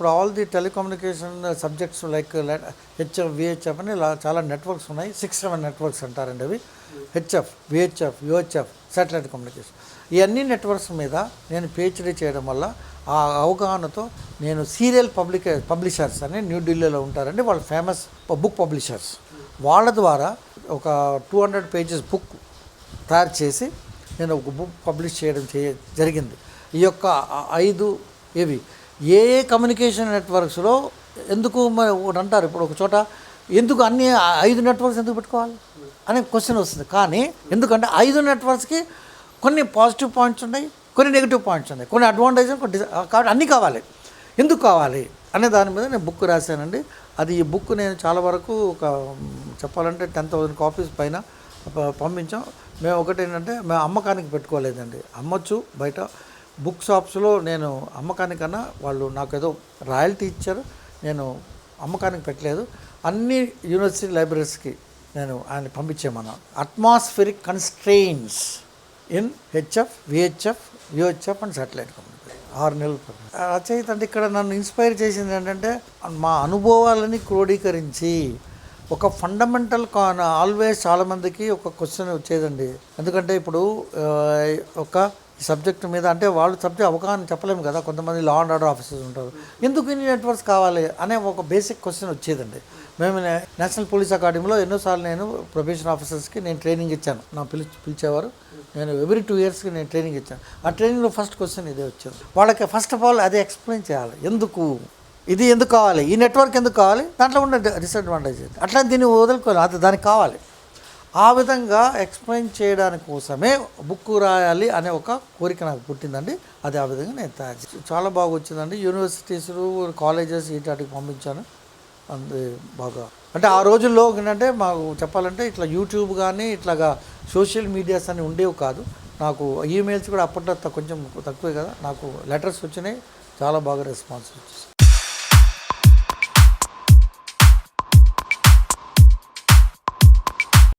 ఇప్పుడు all the telecommunication subjects like HF VHF అని ఇలా చాలా నెట్వర్క్స్ ఉన్నాయి. సిక్స్ సెవెన్ నెట్వర్క్స్ అంటారండి అవి. HF VHF UHF satellite communication ఇవన్నీ నెట్వర్క్స్ మీద నేను పిహెచ్డీ చేయడం వల్ల ఆ అవగాహనతో నేను సీరియల్ పబ్లిక్ పబ్లిషర్స్ అని న్యూఢిల్లీలో ఉంటారండి. వాళ్ళు ఫేమస్ బుక్ పబ్లిషర్స్ వాళ్ళ ద్వారా ఒక టూ హండ్రెడ్ పేజెస్ బుక్ తయారు చేసి నేను ఒక బుక్ పబ్లిష్ చేయడం చే జరిగింది. ఈ యొక్క ఐదు ఇవి. ఏ ఏ కమ్యూనికేషన్ నెట్వర్క్స్లో ఎందుకు మరి ఒకటి అంటారు? ఇప్పుడు ఒక చోట ఎందుకు అన్ని ఐదు నెట్వర్క్స్ ఎందుకు పెట్టుకోవాలి? అనే క్వశ్చన్ వస్తుంది. కానీ ఎందుకంటే ఐదు నెట్వర్క్స్కి కొన్ని పాజిటివ్ పాయింట్స్ ఉన్నాయి కొన్ని నెగిటివ్ పాయింట్స్ ఉన్నాయి. కొన్ని అడ్వాంటేజ్ కొన్ని కాబట్టి అన్నీ కావాలి. ఎందుకు కావాలి? అనే దాని మీద నేను బుక్ రాశానండి. అది ఈ బుక్ నేను చాలా వరకు ఒక చెప్పాలంటే టెన్ థౌసండ్ కాపీస్ పైన పంపించాం. మేము ఒకటి ఏంటంటే మేము అమ్మకానికి పెట్టుకోలేదండి. అమ్మొచ్చు బయట బుక్ షాప్స్లో నేను అమ్మకానికన్నా వాళ్ళు నాకు ఏదో రాయల్టీ ఇచ్చారు నేను అమ్మకానికి పెట్టలేదు. అన్ని యూనివర్సిటీ లైబ్రరీస్కి నేను ఆయన పంపించేమన్నాను atmospheric constraints in HF VHF UHF and satellite community ఆరు నెలలు రచయిత అంటే ఇక్కడ నన్ను ఇన్స్పైర్ చేసింది ఏంటంటే మా అనుభవాలని క్రోడీకరించి ఒక ఫండమెంటల్ కాన్ ఆల్వేస్ చాలామందికి ఒక క్వశ్చన్ వచ్చేదండి. ఎందుకంటే ఇప్పుడు ఒక ఈ సబ్జెక్ట్ మీద అంటే వాళ్ళు సబ్జెక్ట్ అవగాహన చెప్పలేము కదా కొంతమంది లా అండ్ ఆర్డర్ ఆఫీసర్స్ ఉంటారు. ఎందుకు ఇన్ని నెట్వర్క్స్ కావాలి అనే ఒక బేసిక్ క్వశ్చన్ వచ్చేదండి. మేము నేషనల్ పోలీస్ అకాడమీలో ఎన్నోసార్లు నేను ప్రొబేషన్ ఆఫీసర్స్కి నేను ట్రైనింగ్ ఇచ్చాను. నా పిలి పిలిచేవారు. నేను ఎవ్రీ టూ ఇయర్స్కి నేను ట్రైనింగ్ ఇచ్చాను. ఆ ట్రైనింగ్లో ఫస్ట్ క్వశ్చన్ ఇదే వచ్చేది. వాళ్ళకి ఫస్ట్ ఆఫ్ ఆల్ అదే ఎక్స్ప్లెయిన్ చేయాలి. ఎందుకు? ఇది ఎందుకు కావాలి? ఈ నెట్వర్క్ ఎందుకు కావాలి? దాంట్లో ఉన్న డిసడ్వాంటేజ్ అట్లా దీన్ని వదులుకోవాలి. అది దానికి కావాలి. ఆ విధంగా ఎక్స్ప్లెయిన్ చేయడానికి కోసమే బుక్ రాయాలి అనే ఒక కోరిక నాకు పుట్టిందండి. అది ఆ విధంగా నేను తయారు చేశాను చాలా బాగా వచ్చిందండి. యూనివర్సిటీస్ కాలేజెస్ ఇటాటికి పంపించాను. అందు బాగా. అంటే ఆ రోజుల్లో ఏంటంటే మాకు చెప్పాలంటే ఇట్లా యూట్యూబ్ కానీ ఇట్లాగా సోషల్ మీడియాస్ అని ఉండేవి కాదు. నాకు ఈమెయిల్స్ కూడా అప్పట్లో కొంచెం తక్కువే కదా. నాకు లెటర్స్ వచ్చినాయి. చాలా బాగా రెస్పాన్స్ వచ్చింది